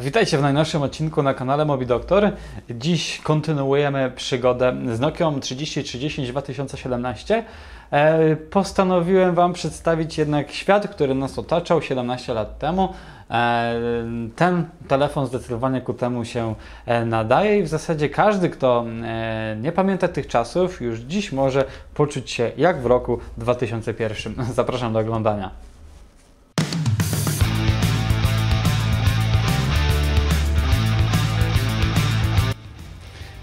Witajcie w najnowszym odcinku na kanale Mobi Doktor. Dziś kontynuujemy przygodę z Nokią 3310 2017. E, Postanowiłem Wam przedstawić jednak świat, który nas otaczał 17 lat temu. E, Ten telefon zdecydowanie ku temu się e, nadaje i w zasadzie każdy, kto nie pamięta tych czasów, już dziś może poczuć się jak w roku 2001. Zapraszam do oglądania.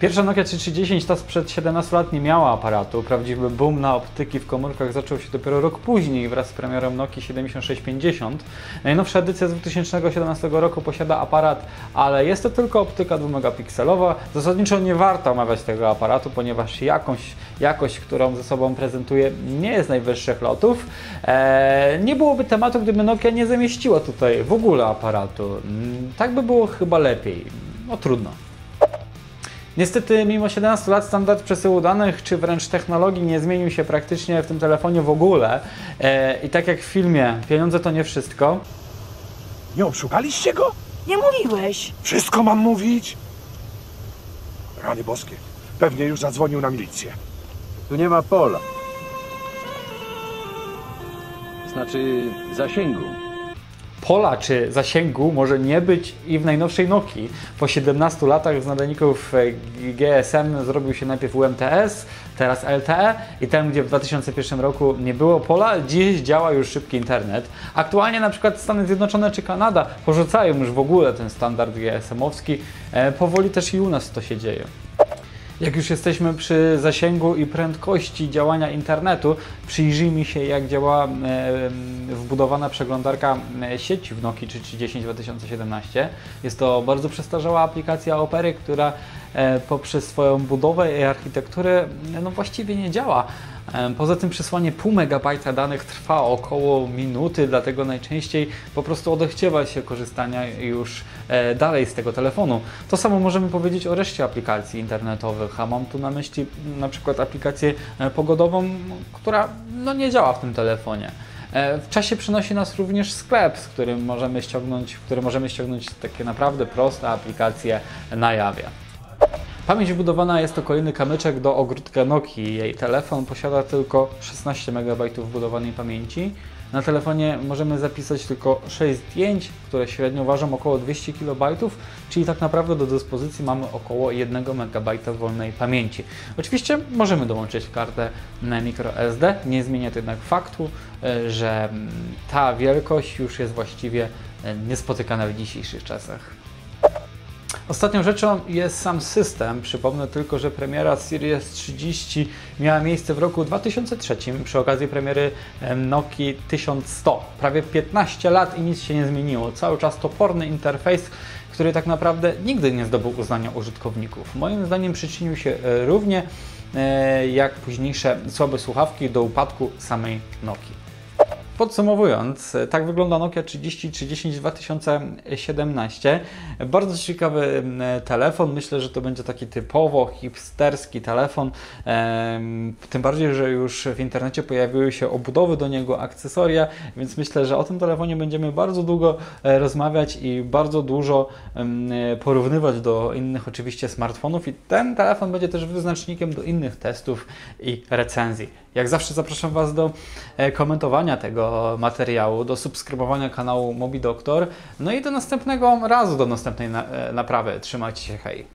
Pierwsza Nokia 3310 ta sprzed 17 lat nie miała aparatu. Prawdziwy boom na optyki w komórkach zaczął się dopiero rok później wraz z premierą Nokii 7650. Najnowsza edycja z 2017 roku posiada aparat, ale jest to tylko optyka 2-megapikselowa. Zasadniczo nie warto omawiać tego aparatu, ponieważ jakąś, jakość, którą ze sobą prezentuje, nie jest najwyższych lotów. Eee, nie byłoby tematu, gdyby Nokia nie zamieściła tutaj w ogóle aparatu. Mm, Tak by było chyba lepiej. No trudno. Niestety, mimo 17 lat, standard przesyłu danych, czy wręcz technologii nie zmienił się praktycznie w tym telefonie w ogóle. E, I tak jak w filmie, pieniądze to nie wszystko. Nie obszukaliście go? Nie mówiłeś. Wszystko mam mówić? Rany boskie. Pewnie już zadzwonił na milicję. Tu nie ma pola. Znaczy zasięgu. Pola czy zasięgu może nie być i w najnowszej Nokii. Po 17 latach z nadajników e, GSM zrobił się najpierw UMTS, teraz LTE i tam, gdzie w 2001 roku nie było pola, dziś działa już szybki internet. Aktualnie na przykład Stany Zjednoczone czy Kanada porzucają już w ogóle ten standard GSM-owski. E, Powoli też i u nas to się dzieje. Jak już jesteśmy przy zasięgu i prędkości działania internetu, przyjrzyjmy się jak działa wbudowana przeglądarka sieci w Nokii 3310 2017. Jest to bardzo przestarzała aplikacja Opery, która poprzez swoją budowę i architekturę no właściwie nie działa. E, Poza tym przesłanie pół megabajta danych trwa około minuty, dlatego najczęściej po prostu odechciewa się korzystania już e, dalej z tego telefonu. To samo możemy powiedzieć o reszcie aplikacji internetowych, a mam tu na myśli na przykład aplikację e, pogodową, która no, nie działa w tym telefonie. E, W czasie przynosi nas również sklep, z którym możemy ściągnąć, w którym możemy ściągnąć takie naprawdę proste aplikacje na jawie. Pamięć wbudowana jest to kolejny kamyczek do ogródka Nokii. Jej telefon posiada tylko 16 MB wbudowanej pamięci. Na telefonie możemy zapisać tylko 6 zdjęć, które średnio ważą około 200 KB, czyli tak naprawdę do dyspozycji mamy około 1 MB wolnej pamięci. Oczywiście możemy dołączyć kartę microSD, nie zmienia to jednak faktu, e, że mm, ta wielkość już jest właściwie e, niespotykana w dzisiejszych czasach. Ostatnią rzeczą jest sam system. Przypomnę tylko, że premiera Series 30 miała miejsce w roku 2003 przy okazji premiery em, Nokii 1100. Prawie 15 lat i nic się nie zmieniło. Cały czas toporny interfejs, który tak naprawdę nigdy nie zdobył uznania użytkowników. Moim zdaniem przyczynił się e, równie e, jak późniejsze słabe słuchawki do upadku samej Nokii. Podsumowując, tak wygląda Nokia 3310 2017. Bardzo ciekawy mm, telefon. Myślę, że to będzie taki typowo hipsterski telefon. Tym bardziej, że już w internecie pojawiły się obudowy do niego, akcesoria, więc myślę, że o tym telefonie będziemy bardzo długo e, rozmawiać i bardzo dużo em, porównywać do innych oczywiście smartfonów i ten telefon będzie też wyznacznikiem do innych testów i recenzji. Jak zawsze zapraszam Was do e, komentowania tego materiału, do subskrybowania kanału Mobi Doktor, no i do następnego razu, do następnej na, e, naprawy. Trzymajcie się, hej!